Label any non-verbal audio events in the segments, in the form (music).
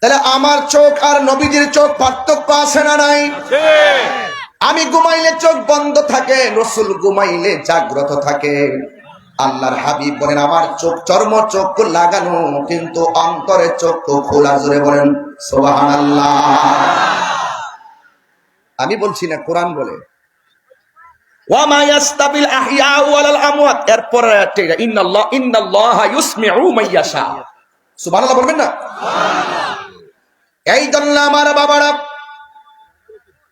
তাহলে আমার চোখ আর নবীজির চোখ পার্থক্য আছে না নাই? আমি ঘুমাইলে চোখ বন্ধ থাকে, রসুল ঘুমাইলে জাগ্রত থাকে। আল্লাহর হাবিব বলেন, আমার চোখ চর্ম চক্ষু লাগানো, কিন্তু অন্তরে চক্ষু খোলা, জোরে বলেন সোবাহান আমি বলছি না, কোরআন বলে। বলবেন না? এই জন্য আমার বাবারা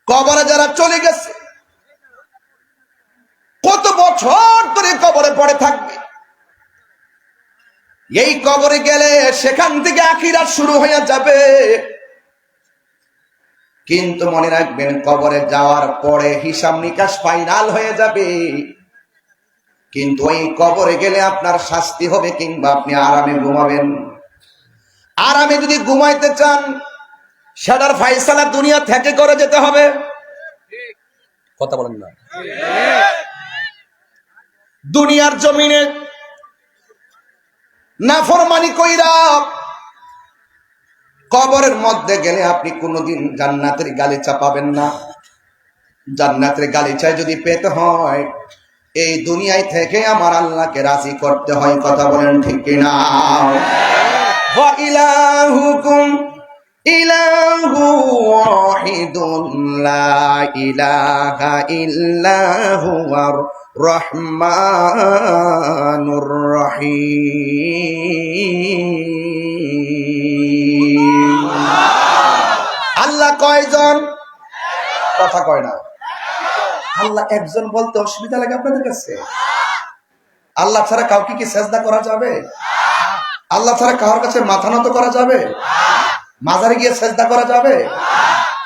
কবরে যারা চলে গেছে, কত বছর ধরে কবরে পড়ে থাকবে। এই কবরে গেলে সেখান থেকে আখিরা শুরু হয়ে যাবে। কিন্তু মনে রাখবেন, কবরে যাওয়ার পরে হিসাব নিকাশ ফাইনাল হয়ে যাবে। কিন্তু ওই কবরে গেলে আপনার শাস্তি হবে কিংবা আপনি আরামে ঘুমাবেন। আরামে যদি ঘুমাইতে চান সেটার ফাইসালা দুনিয়া থেকে করে যেতে হবে। কথা বলেন না। দুনিয়ার জমিনে নাফরমানি কইরা কবরের মধ্যে গেলে আপনি কোনোদিন জান্নাতের গালিচা পাবেন না। জান্নাতের গালিচায় যদি পেতে হয়, এই দুনিয়ায় থেকে আমার আল্লাহকে রাজি করতে হয়, কথা বলেন ঠিক কিনা? ইলাহু ওয়াহিদুন লা ইলাহা ইল্লা হুয়ার রহমানুর রহিম। আল্লাহ কয়জন? কথা কয় না। আল্লাহ একজন বলতে অসুবিধা লাগে আপনাদের কাছে? আল্লাহ ছাড়া কাউকে কি সেজদা করা যাবে? আল্লাহ ছাড়া কারোর কাছে মাথা নত করা যাবে? মাজারে গিয়ে সেজদা করা যাবে?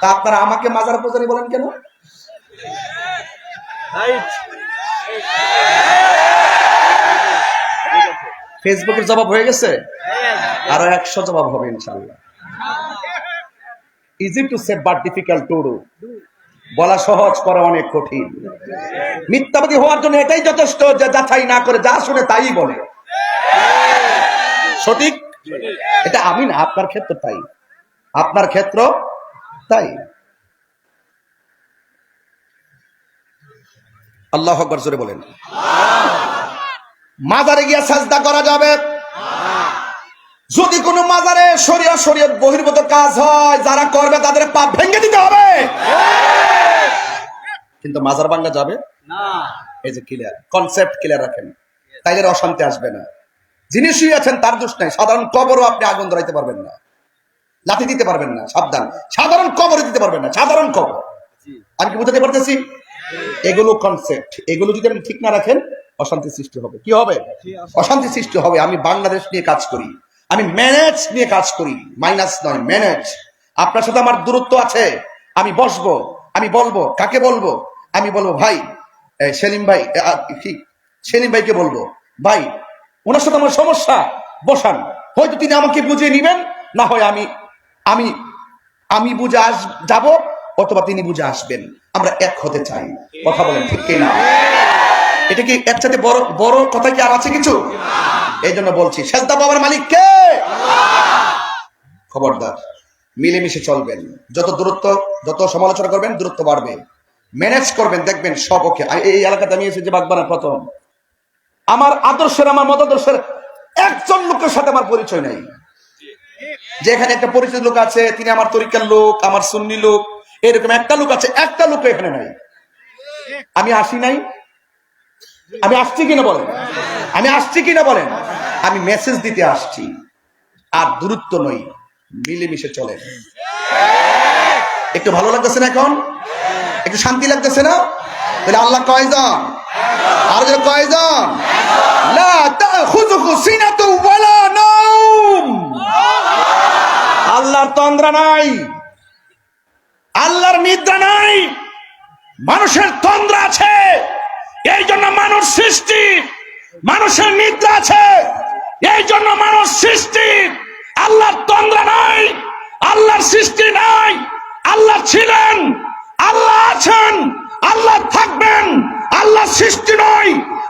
তা আপনারা আমাকে মাজার পূজারি বলেন কেন? ফেসবুকের জবাব হয়ে গেছে? আরও একশো জবাব হবে ইনশাল্লাহ easy to save but difficult to do বলা সহজ, করা অনেক কঠিন। মিথ্যাবাদী হওয়ার জন্য এটাই যথেষ্ট যে যাচাই না করে যা শুনে তাই বলে। সঠিক? এটা আমি না, আপনার ক্ষেত্র তাই। আপনার ক্ষেত্র তাই। আল্লাহ আকবর জোরে বলেন। মাজারে গিয়ে সাজদা করা যাবে। যদি কোনো মাজারে শরীয় শরীয়ত বহির্ভূত কাজ হয় যারা করবে তাদের পাপ ভেঙে দিতে হবে। কিন্তু মাজার ভাঙ্গা যাবে? না। এই যে ক্লিয়ার কনসেপ্ট ক্লিয়ার রাখেন। তাইলে অশান্তি আসবে না। যিনি শুয়ে আছেন তার দোষ নাই। সাধারণ কবরও আপনি আগুন ধরাইতে পারবেন না। লাঠি দিতে পারবেন না, সাবধান। সাধারণ কবরে দিতে পারবেন না, সাধারণ কবর। আমি কি বুঝাতে পারতেছি? এগুলো কনসেপ্ট এগুলো যদি আপনি ঠিক না রাখেন, অশান্তি সৃষ্টি হবে। কি হবে? অশান্তি সৃষ্টি হবে। আমি বাংলাদেশ নিয়ে কাজ করি। আমি ম্যানেজ নিয়ে কাজ করি। মাইনাস নয় ম্যানেজ আপনার সাথে আমার দূরত্ব আছে। আমি বসবো, আমি বলব। কাকে বলব? আমি বলব, ভাই সেলিম ভাই কি? সেলিম ভাইকে বলব, ভাই, ওনার সাথে আমার সমস্যা। বসান। হয়তো তিনি আমাকে বুঝিয়ে নিবেন, না হয় আমি আমি আমি বুঝে আস, যাব অথবা তিনি বুঝে আসবেন। আমরা এক হতে চাই। কথা বলেন, ঠিক কিনা? এটা কি একসাথে বড় বড় কথা কি আর আছে কিছু? এই জন্য বলছি, সেজদা বাবার মালিক কে? খবরদার, মিলেমিশে চলবেন। যত দূরত্ব, যত সমালোচনা করবেন, দূরত্ব বাড়বে। ম্যানেজ করবেন, দেখবেন সব ওকে। এই এলাকাতে আমি এসেছি বাগবানা প্রথম। আমার আদর্শের, আমার মতাদর্শের একজন লোকের সাথে আমার পরিচয় নেই। যে এখানে একটা পরিচিত লোক আছে তিনি আমার তরিকার লোক আমার সুন্নি লোক এরকম একটা লোক আছে একটা লোক এখানে নাই আমি আসি নাই আমি আসছি কিনা বলেন আমি আসছি কিনা বলেন আমি মেসেজ দিতে আসছি আর দূরত্ব নই মিলেমিশে চলেন একটু ভালো লাগতেছে না এখন একটু শান্তি লাগতেছে না তাহলে আল্লাহ কয়জন আর কয়জন লা তাখুযুহু সিনাতু ওয়ালা নাওম আল্লাহর তন্দ্রা নাই, আল্লাহর নিদ্রা নাই, মানুষের তন্দ্রা আছে। এই জন্য মানুষ সৃষ্টি, মানুষের নিদ্রা আছে। এই জন্য মানুষ সৃষ্টি, আল্লাহর তন্দ্রা নাই, আল্লাহর সৃষ্টি নাই, আল্লাহ ছিলেন, আল্লাহ আছেন, আল্লাহ থাকবেন, আল্লাহ সৃষ্টি নয়।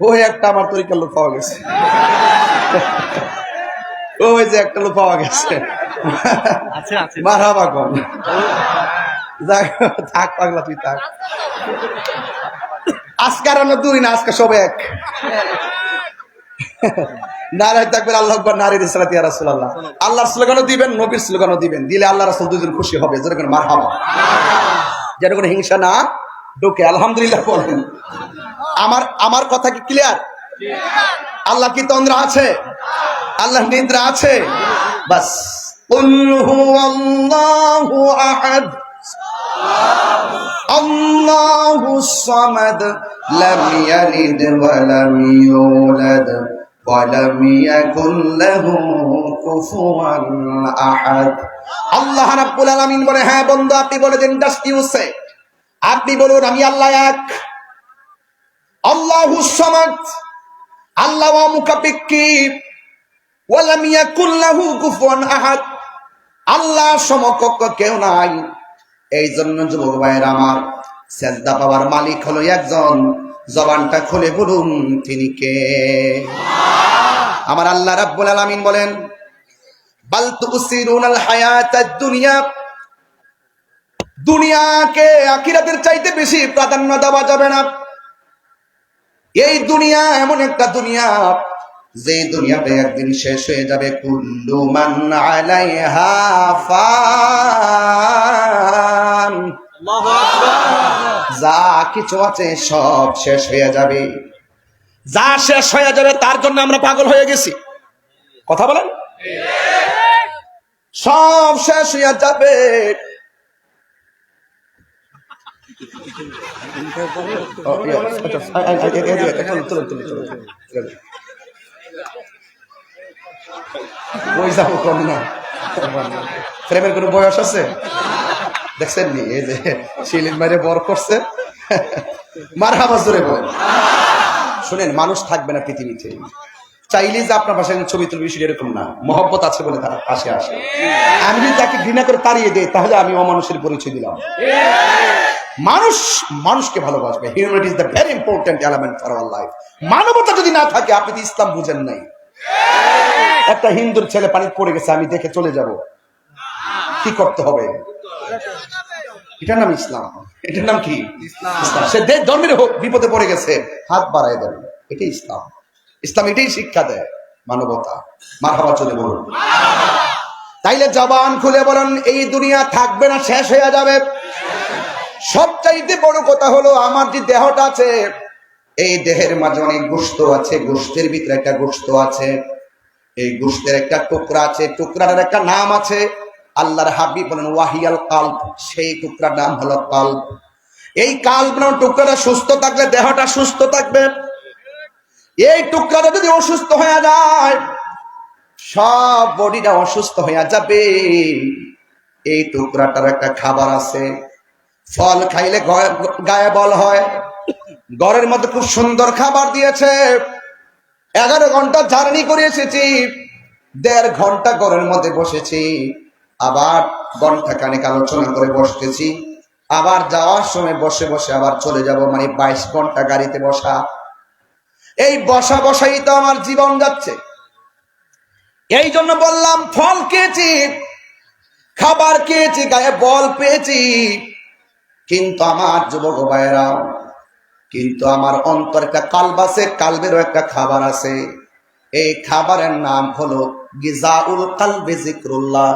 ওই একটা আমার তরিকার লোক পাওয়া গেছে। ওই যে একটা লোক পাওয়া গেছে। আছে আছে। মারহাবা কন যাক, থাক পাগলা তুই থাক। আজকার দুই না আজকে সব এক। নারায় থাকবেন আল্লাহ আকবর নারীর ইসলাতি রাসূলুল্লাহ। আল্লাহর স্লোগানও দিবেন নবীর স্লোগানও দিবেন। দিলে আল্লাহ রাসূল দুজন খুশি হবে যেরকম মারহাবা। যেন কোনো হিংসা না ঢোকে আলহামদুলিল্লাহ বলেন আমার আমার কথা কি ক্লিয়ার আল্লাহ কি তন্দ্রা আছে আল্লাহ নিদ্রা আছে বাস قل هو الله أحد الله الصمد لم يلد ولم يولد ولم يكن له كفوا أحد আল্লাহ রাব্বুল আলামিন বলে হ্যাঁ বন্ধু আপনি বলে দিন জাস্ট ইউ সে আপনি বলুন, আমি আল্লাহ এক। আল্লাহু আল্লাহ আল্লাহ সমকক্ষ কেউ নাই। এই জন্য যুবক ভাইয়ের আমার সেজদা পাওয়ার মালিক হলো একজন। জবানটা খুলে বলুন, তিনি কে? আমার আল্লাহ রাব্বুল আলামিন বলেন, বাল তুসিরুনাল হায়াতাদ দুনিয়া দুনিয়াকে আখিরাতের চাইতে বেশি প্রাধান্য দেওয়া যাবে না। এই দুনিয়া এমন একটা দুনিয়া যে দুনিয়াতে একদিন শেষ হয়ে যাবে কুল্লু মান আলাইহা ফান। যা কিছু আছে সব শেষ হয়ে যাবে। যা শেষ হয়ে যাবে তার জন্য আমরা পাগল হয়ে গেছি। কথা বলেন? সব শেষ হয়ে যাবে। বই যাব কম না প্রেমের কোনো বয়স আছে? দেখছেন নি? এই যে শিলিন মারে বর করছে। মার হাবা জোরে বলেন। শুনেন, মানুষ থাকবে না পৃথিবীতে। চাইলে যে আপনার পাশে ছবি তুলবি সেটা এরকম না। মহব্বত আছে বলে তার পাশে আসে। আমি যদি তাকে ঘৃণা করে তাড়িয়ে দেই তাহলে আমি অমানুষের পরিচয় দিলাম। মানুষ মানুষকে ভালোবাসবে। Humanity is the very important element for our life মানবতা যদি না থাকে আপনি তো ইসলাম বুঝেন নাই। একটা হিন্দুর ছেলে পানিতে পড়ে গেছে আমি দেখে চলে যাব। কি করতে হবে? এটার নাম ইসলাম। এটার নাম কি? ইসলাম। সে দেশ ধর্মের হোক বিপদে পড়ে গেছে হাত বাড়ায় দেন। এটাই ইসলাম। ইসলাম এটাই শিক্ষা দেয় মানবতা। মারহাবা চলে বলুন। তাইলে জবান খুলে বলেন, এই দুনিয়া থাকবে না, শেষ হয়ে যাবে। সবচাইতে বড় কথা হলো, আমার যে দেহটা আছে, এই দেহের মাঝে অনেক গোস্ত আছে গোস্তের ভিতরে একটা গোস্ত আছে। এই গোস্তের একটা টুকরা আছে টুকরার একটা নাম আছে, আল্লাহর হাবিব বলেন, ওয়াহিয়াল কাল্প সেই টুকরার নাম হলো কাল্প এই কাল্প নাম টুকরাটা সুস্থ থাকলে, দেহটা সুস্থ থাকবে। এই টুকরাটা যদি অসুস্থ হয়ে যায়, সব বডিটা অসুস্থ হয়ে যাবে। এই টুকরাটার একটা খাবার আছে। ফল খাইলে গয়ে- বল হয়। ঘরের মধ্যে খুব সুন্দর খাবার দিয়েছে। এগারো ঘণ্টা জার্নি করে এসেছি। দেড় ঘণ্টা ঘরের মধ্যে বসেছি। আবার ঘণ্টা খানিক আলোচনা করে বসতেছি। আবার যাওয়ার সময় বসে বসে আবার চলে যাব মানে বাইশ ঘণ্টা গাড়িতে বসা। এই বসা বসাই তো আমার জীবন যাচ্ছে। এই জন্য বললাম, ফল খেয়েছি, খাবার খেয়েছি, গায়ে বল পেয়েছি। কিন্তু আমার যুবক ভাইয়েরা, কিন্তু আমার অন্তর একটা কালব আছে, কালবেরও একটা খাবার আছে। এই খাবারের নাম হলো গিজাউল কালবে জিক্রুল্লাহ।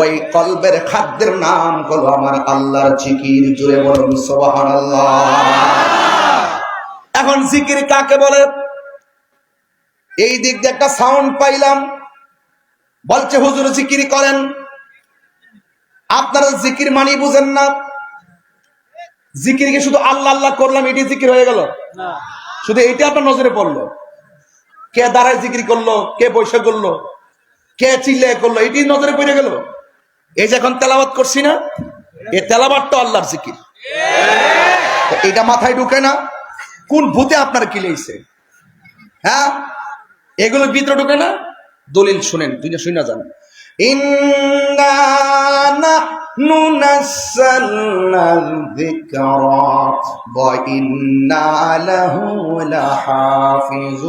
ওই কলবের খাদ্যের নাম হলো আমার আল্লাহর জিকির। জুড়ে বলুন, সুবহানাল্লাহ। এখন জিকির কাকে বলে? এই দিক দিয়ে একটা সাউন্ড পাইলাম। বলছে হুজুর জিকির করেন। আপনারা জিকির মানি বুঝেন না। জিকিরকে শুধু আল্লাহ আল্লাহ করলাম এটি জিকির হয়ে গেল। শুধু এইটা আপনার নজরে পড়ল। কে দাঁড়ায় জিকির করল কে বৈশা করল কে চিল্লে করল এটি নজরে পড়ে গেল। এই যে এখন তেলাবাত করছি না এই তেলাবাত তো আল্লাহর জিকির। এটা মাথায় ঢুকে না। কোন ভূতে আপনার কিলেইছে হ্যাঁ এগুলো ভিতরে ঢুকে না দলিল শুনেন দুইটা শুনে যান إنا نحن نزلنا الذكر وإنا له لحافظون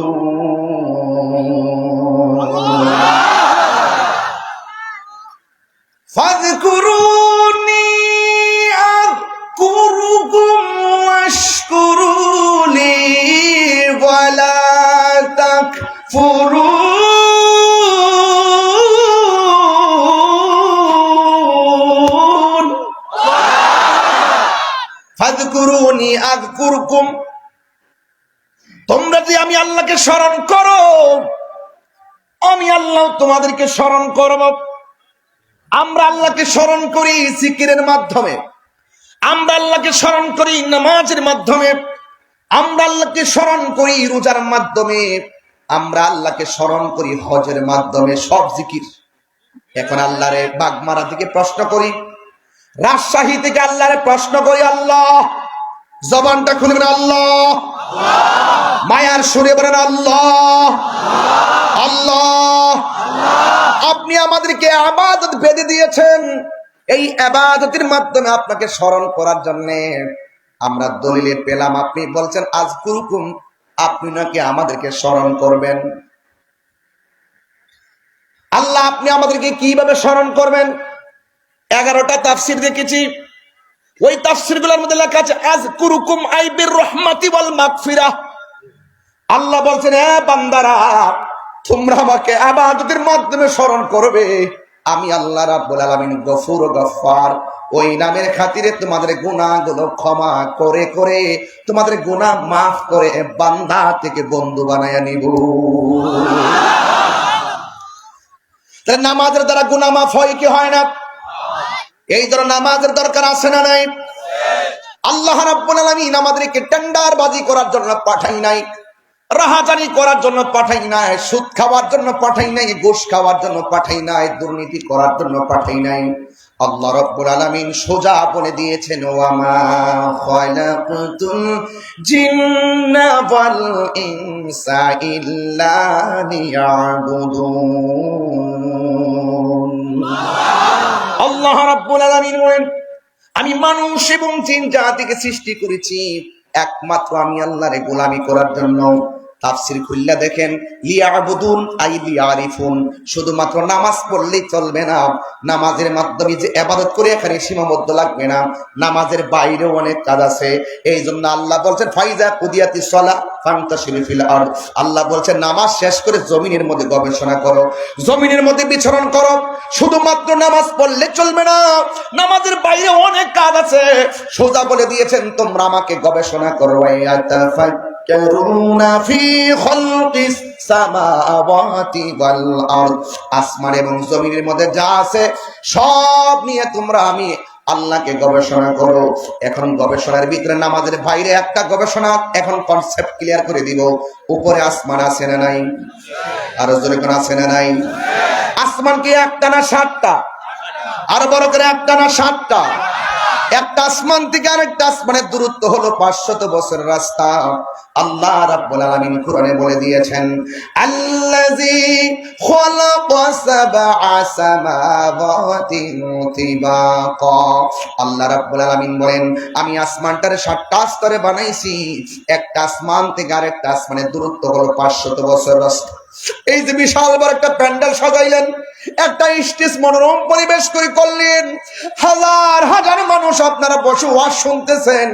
فاذكروني أذكركم واشكروا لي ولا تكفرون ফাযকুরুনি আযকুরকুম তোমরা যে আমি আল্লাহকে স্মরণ করো আমি আল্লাহ তোমাদেরকে স্মরণ করব আমরা আল্লাহকে স্মরণ করি জিকিরের মাধ্যমে আমরা আল্লাহকে স্মরণ করি নামাজের মাধ্যমে, আমরা আল্লাহকে স্মরণ করি রোজার মাধ্যমে, আমরা আল্লাহকে স্মরণ করি হজের মাধ্যমে, সব জিকির। এখন আল্লাহরে বাগমারা থেকে প্রশ্ন করি, রাজশাহী থেকে আল্লাহরে প্রশ্ন করি, আল্লাহ, জবানটা খুলবেন আল্লাহ, মায়ার সুরে বলেন, আল্লাহ আল্লাহ, আপনি আমাদেরকে আবাদত বেঁধে দিয়েছেন। এই আবাদতের মাধ্যমে আপনাকে স্মরণ করার জন্য আমরা দলিলে পেলাম। আপনি বলছেন আজ কুরুকুম আপনি নাকি আমাদেরকে স্মরণ করবেন? আল্লাহ, আপনি আমাদেরকে কীভাবে স্মরণ করবেন? এগারোটা তাফসির দেখেছি। ওই তাফসিরগুলোর মধ্যে লেখা আছে আজ কুরুকুম আইবির রহমাতি ওয়াল মাগফিরা। আল্লাহ বলছেন হ্যাঁ বান্দারা, তোমরা আমাকে আবাদতের মাধ্যমে স্মরণ করবে। আমি আল্লাহ রাব্বুল আলামিন গফুর গফফার। ওই নামের খাতিরে তোমাদের গুনাহগুলো ক্ষমা করে করে, তোমাদের গুনাহ মাফ করে বান্দা থেকে বন্ধু বানায়া নিব। তাহলে নামাজের দ্বারা গুনাহ মাফ হয় কি হয় না? এই ধরনের নামাজের দরকার আছে না নাই? আল্লাহ রাব্বুল আলামিন আমাদেরকে টেন্ডার বাজি করার জন্য পাঠাই নাই। রাহাজানি করার জন্য পাঠাই নাই, সুদ খাওয়ার জন্য পাঠাই নাই, ঘুষ খাওয়ার জন্য পাঠাই নাই, দুর্নীতি করার জন্য পাঠাই নাই। আল্লাহ রাব্বুল আলামিন সোজা বলে দিয়েছেন ওয়ামা খালাকতুল জিন্না ওয়াল ইনসা ইল্লা লিয়াবুদুন। আল্লাহ রাব্বুল আলামিন বলেন, আমি মানুষ এবং জিন জাতিকে সৃষ্টি করেছি, একমাত্র আমি আল্লাহরে গোলামি করার জন্য। তাফসির খুললা দেখেন, লিয়াবুদুন আই লিয়ারিফুন। শুধুমাত্র নামাজ পড়লেই চলবে না। নামাজের মাধ্যমে যে ইবাদত করে এখানে সীমাবদ্ধ লাগবে না। নামাজের বাইরেও অনেক কাজ আছে। এই জন্য আল্লাহ বলছেন, ফাইজা কুদিয়াতি সলা ফান্তাশিরু ফিল আরদ। আল্লাহ বলছেন, নামাজ শেষ করে জমিনের মধ্যে গবেষণা করো। জমিনের মধ্যে বিচরণ করো। শুধুমাত্র নামাজ পড়লে চলবে না। নামাজের বাইরে অনেক কাজ আছে। সোজা বলে দিয়েছেন, তোমরা আমাকে গবেষণা করো। আসমান এবং জমিনের মধ্যে যা আছে, সব নিয়ে তোমরা আমি আল্লাহকে গবেষণা করো এখন গবেষণার ভিতরে নামাজের বাইরে একটা গবেষণা, এখন কনসেপ্ট ক্লিয়ার করে দিব। উপরে আসমান আছে না নাই? আর জোরে কোন আছে না নাই? আসমান কি একটা না সাতটা? আর বড় করে একটা না সাতটা? একটা আসমান থেকে আরেকটা আসমানের দূরত্ব হলো পাঁচশত বছরের রাস্তা। আল্লাহ রাব্বুল আলামিন কোরআনে বলে দিয়েছেন, আল্লাযী খালাকা সাবআ সামাওয়াতিন তিবাকা। আল্লাহ রাব্বুল আলামিন বলেন, আমি আসমানটারে সাতটা স্তরে বানাইছি। একটা আসমান থেকে আরেকটা আসমানের দূরত্ব হলো পাঁচশত বছর রাস্তা। এই যে বিশাল বড় একটা প্যান্ডেল সাজাইলেন। একটা স্টেজ মনোরম পরিবেশ করে করলেন। হাজার হাজার মানুষ আপনারা বসে ওয়াজ শুনতেছেন।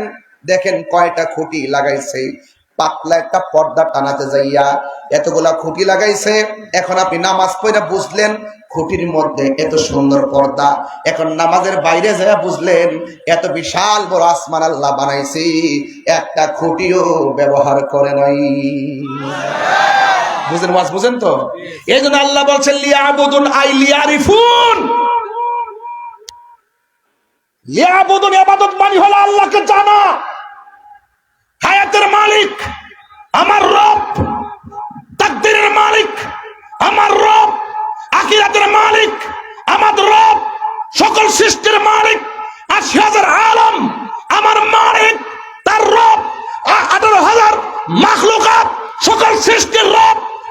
দেখেন কয়টা খুঁটি লাগাইছে। পাতলা একটা পর্দা টানাতে যাইয়া এতগুলা খুঁটি লাগাইছে। এখন আপনি নামাজ পড়ে বুঝলেন খুঁটির মধ্যে এত সুন্দর পর্দা। এখন নামাজের বাইরে যায় বুঝলেন এত বিশাল বড় আসমান আল্লাহ বানাইছি। একটা খুঁটিও ব্যবহার করে নাই। বুঝেন ওয়াজ বুঝেন তো? এই জন্য আল্লাহ বলছেন, লিয়াবুদুন আই লিয়ারিফুন। লিয়াবুদুন ইবাদত মানে হলো আল্লাহকে জানা। হায়াতের মালিক, আমার রব। তাকদীরের মালিক, আমার রব। আখিরাতের মালিক, আমার রব। সকল সৃষ্টির মালিক আশি হাজার আলম, আমার মালিক, তার রব। আঠারো হাজার মাখলুকাত, সকল সৃষ্টির রব।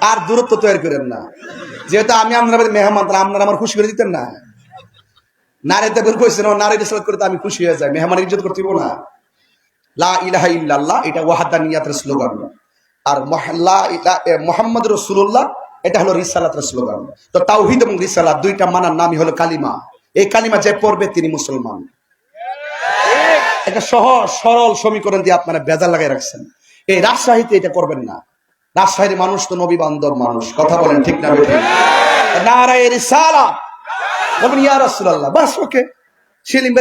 আর দূরত্ব তৈরি করেন না। যেহেতু আমি আপনার মেহমান, তাহলে আপনারা আমার খুশি করে দিতেন না। নারী করে আমি খুশি হয়ে যাই। ইজ্জত করতে না। লা ইলাহা ইল্লাল্লাহ, এটা স্লোগান। আর মোহাম্মদ রসুল্লাহ এটা হলো রিসালাতের স্লোগান। তো তাওহিদ এবং রিসালাত দুইটা মানার নামই হলো কালিমা। এই কালিমা যে পড়বে তিনি মুসলমান। একটা সহজ, সরল সমীকরণ দিয়ে আপনারা বেজার লাগাই রাখছেন। এই রাজশাহীতে এটা করবেন না। রাজশাহীর মানুষ তো নবী বান্ধব মানুষ, কথা বলেন ঠিক না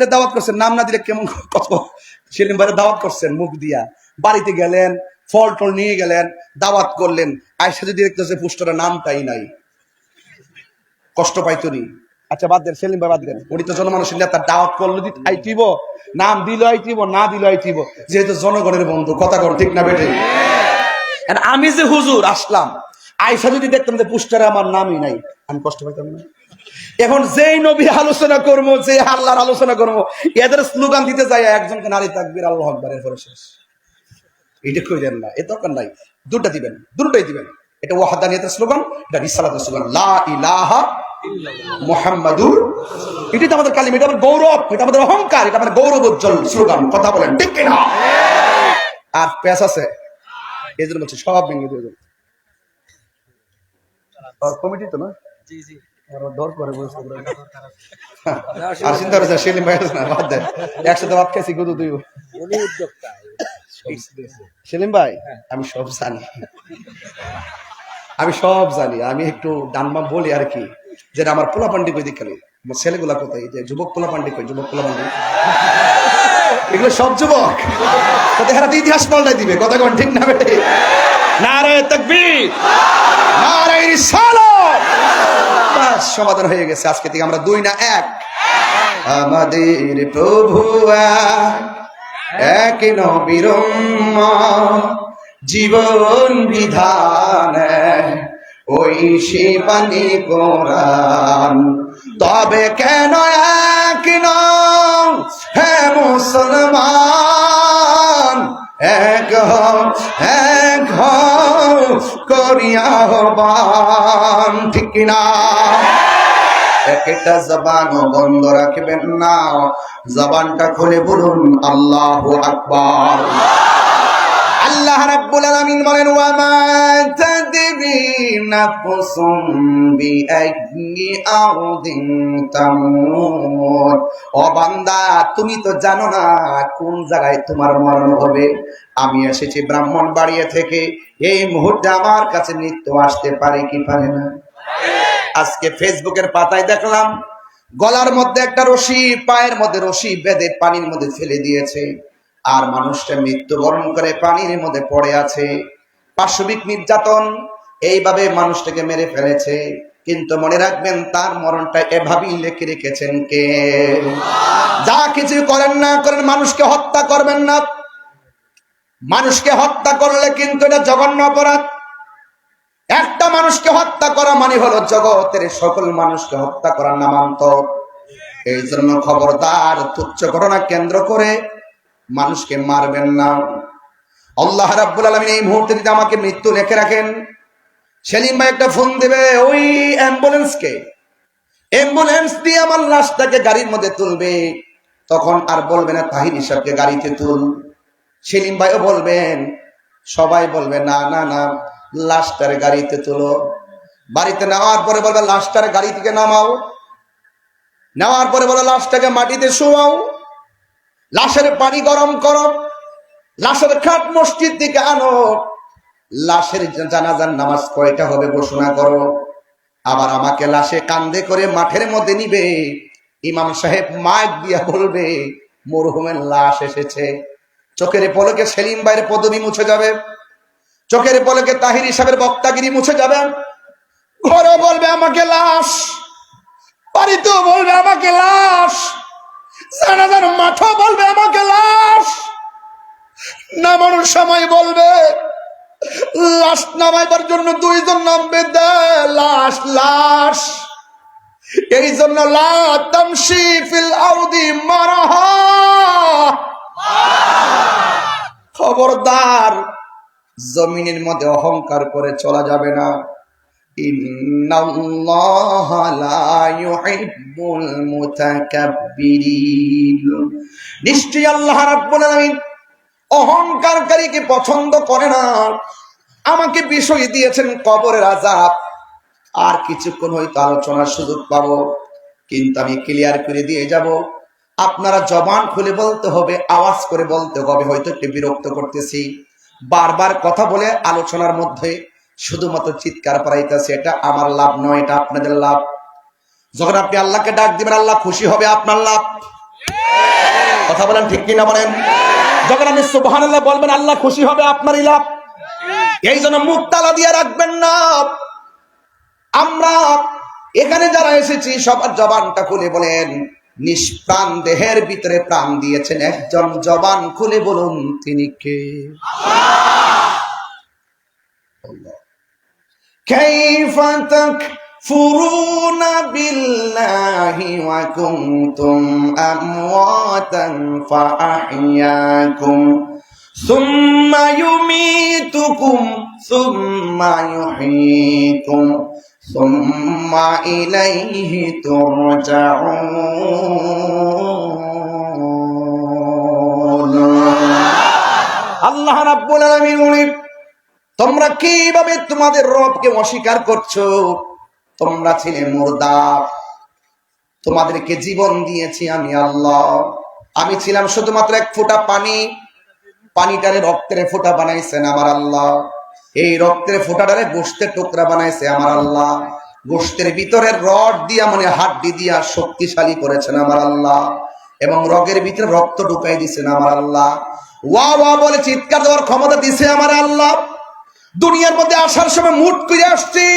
দাওয়াত করছেন, নাম না দিলে কেমন কত? দাওয়াত করছেন, মুখ দিয়া। বাড়িতে গেলেন, ফল টল নিয়ে গেলেন, দাওয়াত করলেন। নামটাই নাই। কষ্ট পাইতো নি। আচ্ছা বাদ দেন, সেলিম ভাই, বাদ দেন। উনি তো জনমানুষের নেতা, দাওয়াত করল, দিত, আইতিব। নাম দিল, আইতিব, না দিল, আইতিব। যেহেতু জনগণের বন্ধু, কথা কর ঠিক না বেটে আমি যে হুজুর আসলাম, আয়সা যদি দেখতাম যে পুস্টারে আমার নামই নাই, আমি কষ্ট পাইতাম না। এখন যেই নবী আলোচনা করব, যে আল্লাহর আলোচনা করব, এদের স্লোগান দিতে যায় একজনকে নারী তাকবির, আল্লাহ আকবর, এরপরে শেষ। এটা কই দেন না, এ দরকার নাই। দুটা দিবেন, দুটোই দিবেন। এটা ওয়াহাদানিয়াতের স্লোগান, এটা রিসালাতের স্লোগান। লা ইলাহা মুহাম্মাদুর এটি তো আমাদের কালিম এটা আমাদের গৌরব এটা আমাদের অহংকার এটা আমাদের গৌরব উজ্জ্বল স্লোগান। কথা বলেন ঠিক কিনা? আর পেশ আছে? এই জন্য বলছি সব ভেঙে দিয়ে দেবো। কমিটি তো না? জি জি। ভাই (laughs) সেলিম ভাই আমি সব জানি। আমি সব জানি আমি একটু ডানবাম বলি আর কি। যেটা আমার পোলা পান্ডি কই দেখালি আমার ছেলেগুলা কোথায়? যে যুবক পোলা পান্ডি কই? যুবক পোলা পান্ডি। এগুলো সব যুবক। তাতে হারাতে ইতিহাস পাল্টাই দিবে কথা কোন ঠিক না বেটে নারায় তাকবীর। নারায় রিসালাত। বাস সমাধান হয়ে গেছে। আজকে থেকে আমরা দুই না এক। আমাদের প্রভু এক, নবীর জীবন বিধান ওই সে পানি কোরআন। তবে কেন এক হে মুসলমান? এক হও, এক হও, করিয়া হবান ঠিক না একটা জবান বন্ধ রাখবেন না। জবানটা খুলে বলুন আল্লাহ আকবার। আল্লাহ রাব্বুল আলামিন বলেন ওয়া মা তুমি তো জানো না কোন জায়গায় তোমার মরণ হবে। আমি এসেছি ব্রাহ্মণ বাড়িয়ে থেকে। এই মুহূর্তে আমার কাছে মৃত্যু আসতে পারে কি পারে না। আজকে ফেসবুকের পাতায় দেখলাম, গলার মধ্যে একটা রশি, পায়ের মধ্যে রশি বেঁধে পানির মধ্যে ফেলে দিয়েছে। আর মানুষটা মৃত্যুবরণ করে পানির মধ্যে পড়ে আছে। পাশবিক নির্যাতন এইভাবে মানুষটাকে মেরে ফেলেছে। কিন্তু মনে রাখবেন, তার মরণটা এভাবেই লেখে রেখেছেন কে? যা কিছু করেন না করেন, মানুষকে হত্যা করবেন না। মানুষকে হত্যা করলে কিন্তু এটা জঘন্য অপরাধ। একটা মানুষকে হত্যা করা মানে হলো জগতের সকল মানুষকে হত্যা করার নামান্তর। এই জন্য খবরদার, তুচ্ছ ঘটনা কেন্দ্র করে মানুষকে মারবেন না। আল্লাহ রাব্বুল আলামিন এই মুহূর্তে যদি আমাকে মৃত্যু লেখে রাখেন সেলিম ভাই একটা ফোন দেবে, ওই অ্যাম্বুলেন্সকে অ্যাম্বুলেন্স দিয়ে আমার লাশটাকে গাড়ির মধ্যে তুলবে। তখন আর বলবে না, তাহির হিসাবকে গাড়িতে তুল। সেলিম ভাইও বলবেন, সবাই বলবে, না না না, লাশটার গাড়িতে তুলো। বাড়িতে নেওয়ার পরে বলবে, লাশটার গাড়ি থেকে নামাও। নেওয়ার পরে বলে, লাশটাকে মাটিতে শোয়াও। লাশের পানি গরম করো, লাশের খাট মসজিদ থেকে আনো। লাশের জানাজার নামাজ কয়টা হবে ঘোষণা করো। আবার আমাকে লাশে কান্দে করে মাঠের মধ্যে নিবে। ইমাম সাহেব মাইক দিয়া বলবে, মরহুমের লাশ এসেছে। চোখের পলকে সেলিম বাইরে পদবি মুছে যাবে। চোখের পলকে তাহির হিসাবের বক্তাগিরি মুছে যাবে। ঘরে বলবে আমাকে লাশ। বাড়িতেও বলবে আমাকে লাশ। জানাজার মাঠও বলবে আমাকে লাশ। নামানোর সময় বলবে লাশ নামাইবার জন্য দুইজন নামবে দে, লাশ লাশ। এই জন্য খবরদার, জমিনের মধ্যে অহংকার করে চলা যাবে না। নিশ্চয়ই আল্লাহ রাব্বুল অহংকারকারীকে পছন্দ করে না। আমাকে বিষয় দিয়েছেন কবরের আজাব আর কিছুক্ষণ হয়তো আলোচনার সুযোগ পাবো, কিন্তু আমি ক্লিয়ার করে দিয়ে যাব। আপনারা জবান খুলে বলতে হবে, আওয়াজ করে বলতে হবে, হয়তো একটু বিরক্ত করতেছি। বারবার কথা বলে আলোচনার মধ্যে শুধুমাত্র চিৎকার পারাইতেছে এটা আমার লাভ নয়, এটা আপনাদের লাভ। যখন আপনি আল্লাহকে ডাক দিবেন, আল্লাহ খুশি হবে আপনার লাভ। কথা বলেন ঠিক কিনা বলেন? যখন আপনি সুবহান আল্লাহ বলবেন আল্লাহ খুশি হবে আপনারই লাভ এই জন্য মুখ তালা দিয়ে রাখবেন না আমরা এখানে যারা এসেছি সবার জবানটা খুলে বলেন নিষ্প্রাণ দেহের ভিতরে প্রাণ দিয়েছেন একজন জবান খুলে বলুন তিনি কে كيف تكفرون بالله وكنتم أمواتا فأحياكم ثم يميتكم ثم يحييكم ثم إليه ترجعون আল্লাহ রাব্বুল আলামিন বলেন তোমরা কিভাবে তোমাদের রবকে অস্বীকার করছো তোমরা ছিলে মুর্দা তোমাদেরকে জীবন দিয়েছি আমি আল্লাহ। আমি ছিলাম শুধুমাত্র এক ফোঁটা পানি। পানিটারে রক্তের ফোঁটা বানাইছেন আমার আল্লাহ। এই রক্তের ফোঁটাটারে গোষ্ঠের টুকরা বানাইছে আমার আল্লাহ। গোষ্ঠের ভিতরের রড দিয়া মানে হাড্ডি দিয়া শক্তিশালী করেছেন আমার আল্লাহ। এবং রগের ভিতরে রক্ত ঢুকাই দিছেন আমার আল্লাহ। ওয়া ওয়া বলে চিৎকার দেওয়ার ক্ষমতা দিছে আমার আল্লাহ। দুনিয়ার মধ্যে আসার সময় মুট করে আসছি।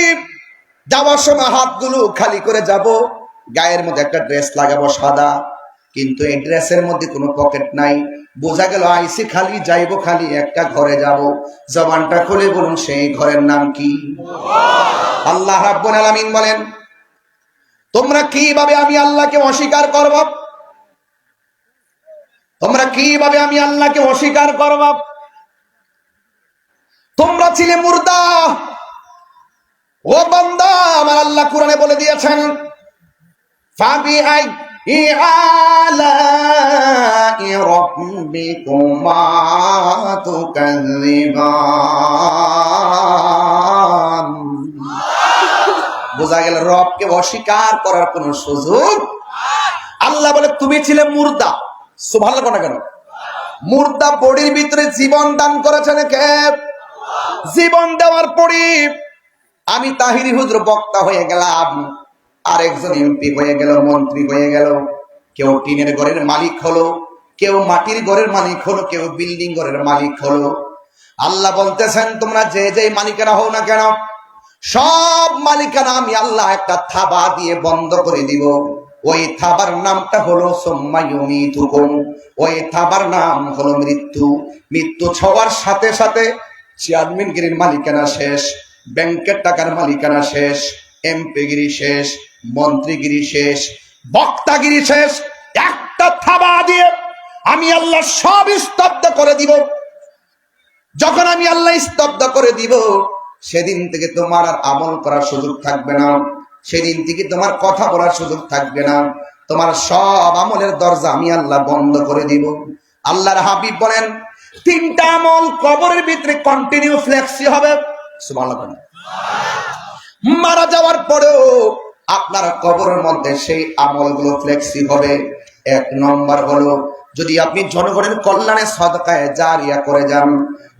যাওয়ার সময় হাতগুলো খালি করে যাব। গায়ের মধ্যে একটা ড্রেস লাগাবো সাদা, কিন্তু এই ড্রেসের মধ্যে কোনো পকেট নাই। বোঝা গেল আইসি খালি, যাইবো খালি, একটা ঘরে যাব। জবানটা খুলে বলুন, সেই ঘরের নাম কি? আল্লাহ রাব্বুল আলামিন বলেন, তোমরা কীভাবে আমি আল্লাহকে অস্বীকার করব? তোমরা কীভাবে আমি আল্লাহকে অস্বীকার করব? তোমরা ছিলে মুর্দা ও বান্দা, আমার আল্লাহ কোরআনে বলে দিয়েছেন বোঝা গেল রবকে অস্বীকার করার কোন সুযোগ? আল্লাহ বলে, তুমি ছিলে মুর্দা। সুবহানাল্লাহ কোনা কেন? মুর্দা বডির ভিতরে জীবন দান করেছেন কে? জীবন দেওয়ার পরে আমি তাহিরি হুজুর বক্তা হয়ে গেলাম। আর একজন এমপি হয়ে গেল, মন্ত্রী হয়ে গেল। কেউ টিনের ঘরের মালিক হলো, কেউ মাটির ঘরের মালিক হলো, কেউ বিল্ডিং ঘরের মালিক হলো। আল্লাহ বলতেছেন, তোমরা যে যে মালিকানা হও না কেন, সব মালিকানা আমি আল্লাহ একটা থাবা দিয়ে বন্ধ করে দিব। ওই থাবার নামটা হলো সোম্মায়ুমিতুকুম ওই থাবার নাম হলো মৃত্যু। মৃত্যু ছওয়ার সাথে সাথে চেয়ারম্যানগিরির মালিকানা শেষ। ব্যাংকের টাকার মালিকানা শেষ, এমপিগিরি শেষ, মন্ত্রীগিরি শেষ, বক্তাগিরি শেষ, একটা থাবা দিয়ে আমি আল্লাহ সব স্তব্ধ করে দিব। যখন আমি আল্লাহ স্তব্ধ করে দিব, সেদিন থেকে তোমার আর আমল করার সুযোগ থাকবে না। সেদিন থেকে তোমার কথা বলার সুযোগ থাকবে না। তোমার সব আমলের দরজা আমি আল্লাহ বন্ধ করে দিব। আল্লাহর হাবিব বলেন, তিনটা আমল কবরের ভিতরে কন্টিনিউ ফ্লেক্সি হবে। মারা যাওয়ার পরেও আপনার কবরের মধ্যে সেই আমলগুলো ফ্লেক্সি হবে। এক নম্বর হলো, যদি আপনি জনগণের কল্যাণে সদকায় জারিয়া করে যান,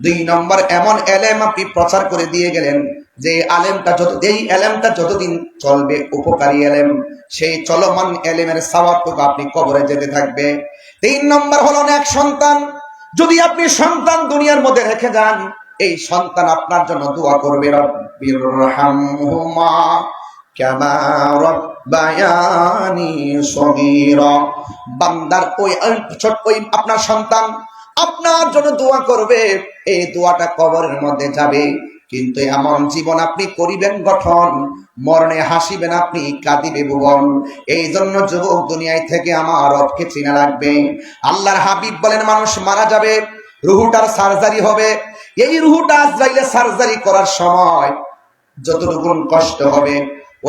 দুই নম্বর, এমন এলেম আপনি প্রচার করে দিয়ে গেলেন যে আলেমটা যত এই এলেমটা যতদিন চলবে, উপকারী এলেম, সেই চলমান এলেমের সওয়াবটুকু আপনি কবরে যেতে থাকবে। তিন নম্বর হলো এক সন্তান, যদি আপনি সন্তান দুনিয়ার মধ্যে রেখে যান এই সন্তান আপনার জন্য দোয়া করবে, রব্বির বান্দার ওই ওই ছোট ওই আপনার সন্তান আপনার জন্য দোয়া করবে, এই দোয়াটা কবরের মধ্যে যাবে। কিন্তু এমন জীবন আপনি করিবেন গঠন, মরণে হাসিবেন আপনি, কাঁদিবে ভুবন। এই জন্য যুবক দুনিয়ায় থেকে আমার রবকে চিনা লাগবে আল্লাহর হাবিব বলেন, মানুষ মারা যাবে, রুহুটার সার্জারি হবে এই রুহুটা আজরাইলে সার্জারি করার সময় যতটুকু কষ্ট হবে,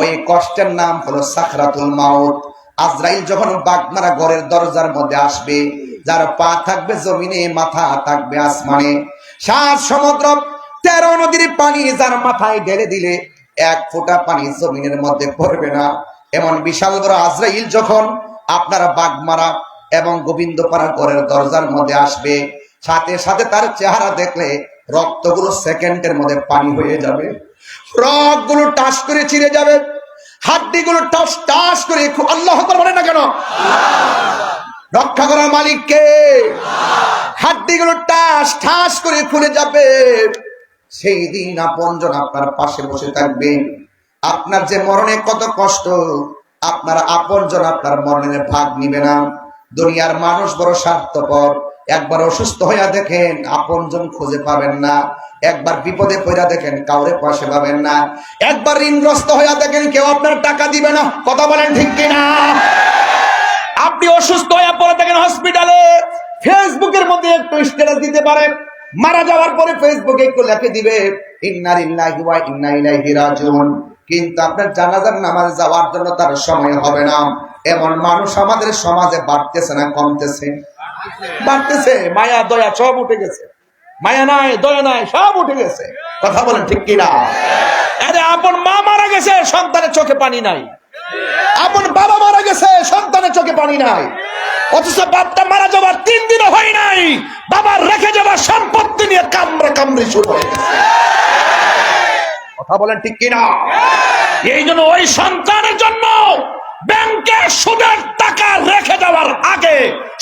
ওই কষ্টের নাম হলো সাখরাতুল মাউত। আজরাইল যখন বাগমারা ঘরের দরজার মধ্যে আসবে, যার পা থাকবে জমিনে, মাথা থাকবে আসমানে। সাত সমুদ্র, তেরো নদীর পানি যার মাথায় ঢেলে দিলে এক ফোঁটা পানি জমিনের মধ্যে পড়বে না। এমন বিশাল বড় আজরাইল যখন আপনারা বাগমারা এবং গোবিন্দপাড়া ঘরের দরজার মধ্যে আসবে, সাথে সাথে তার চেহারা দেখলে রক্তগুলো সেকেন্ডের মধ্যে পানি হয়ে যাবে। রগগুলো টাস করে ছিঁড়ে যাবে। হাড্ডিগুলো টাস টাস করে আল্লাহ বলে না কেন? রক্ষা করার মালিককে হাড্ডিগুলো টাস ঠাস করে খুলে যাবে। সেই দিন আপনজন আপনার পাশে বসে থাকবে। আপনার যে মরণে কত কষ্ট, আপনার আপনজন আপনার মরণের ভাগ নিবে না। দুনিয়ার মানুষ বড় স্বার্থপর। একবার অসুস্থ হইয়া দেখেন আপনজন খুঁজে পাবেন না। একবার বিপদে পড়া দেখেন, কাউরে পাশে পাবেন না। একবার ঋণগ্রস্ত হইয়া দেখেন, কেউ আপনার টাকা দিবে না। কথা বলেন ঠিক কিনা? আপনি অসুস্থ হয়ে পড়ে থাকেন হসপিটালে। ফেসবুকের মধ্যে একটু স্ট্যাটাস দিতে পারেন। মারা যাওয়ার পরে ফেসবুকে একটু লিখে দিবে ইন্নার ইল্লাহি ওয়া ইন্না ইলাইহি রাজিউন। কিন্তু আপনার জানাজার নামাজ যাওয়ার জন্য তার সময় হবে না। এমন মানুষ আমাদের সমাজে বাড়তেছে না, কমতেছে। বাড়তেছে, মায়া, দয়া সব উঠে গেছে। মায়া নাই, দয়া নাই, সব উঠে গেছে। কথা বলেন ঠিক কিনা? আরে, আপন মা মারা গেছে, সন্তানের চোখে পানি নাই। আপন বাবা মারা গেছে, সন্তানের চোখে পানি নাই। অথচ বাপটা মারা যাবার তিন দিন হয় নাই। বাবার রেখে যাবার সম্পত্তি নিয়ে কামড়ে কামড়ে শুরু হয়ে গেছে। কথা বলেন ঠিক কিনা? এই জন্য ওই সন্তানের জন্য ব্যাংকে সুদের টাকা রেখে যাওয়ার আগে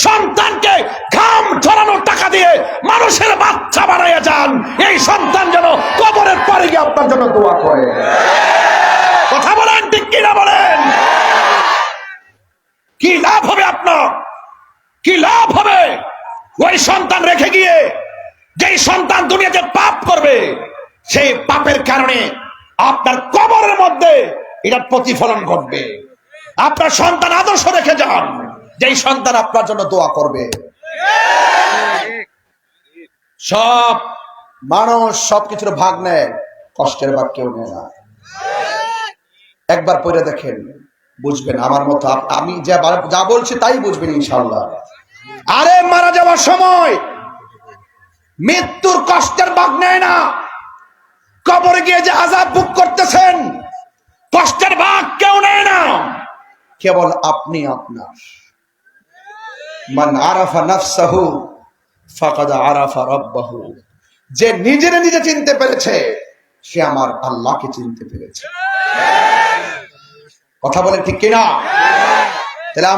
সন্তানকে ঘাম ঝরানোর টাকা দিয়ে মানুষের বাচ্চা বানাইয়া যান। এই সন্তান যেন কবরের পরে গিয়ে আপনার জন্য দোয়া করে। কথা বলেন, ঠিক কিনা বলেন? কি লাভ হবে আপনার? কি লাভ হবে? ওই সন্তান রেখে গিয়ে যেই সন্তান দুনিয়াতে পাপ করবে, সেই পাপের কারণে আপনার কবরের মধ্যে এটা প্রতিফলন ঘটবে। আপনার সন্তান আদর্শ রেখে যান। যেই সন্তান আপনার জন্য দোয়া করবে। সব মানুষ সবকিছুর ভাগ নেয়, কষ্টের ভাগ কেউ নেয় না। একবার পড়ে দেখেন, বুঝবেন আমার মতো আমি যা যা বলছি তাই বুঝবেন ইনশাল্লাহ আরে মারা যাওয়ার সময় মৃত্যুর কষ্টের ভাগ নেয় না। কবরে গিয়ে যে আজাব বুক করতেছেন, কষ্টের ভাগ কেউ নেয় না। কেবল আপনি আপনার। মান আরাফা নাফসাহু, ফাকাদ আরাফা রাব্বাহু। যে নিজে নিজে চিনতে পেরেছে, সে আমার আল্লাহকে চিনতে পেরেছে। কথা বলেন ঠিক কিনা? তাহলে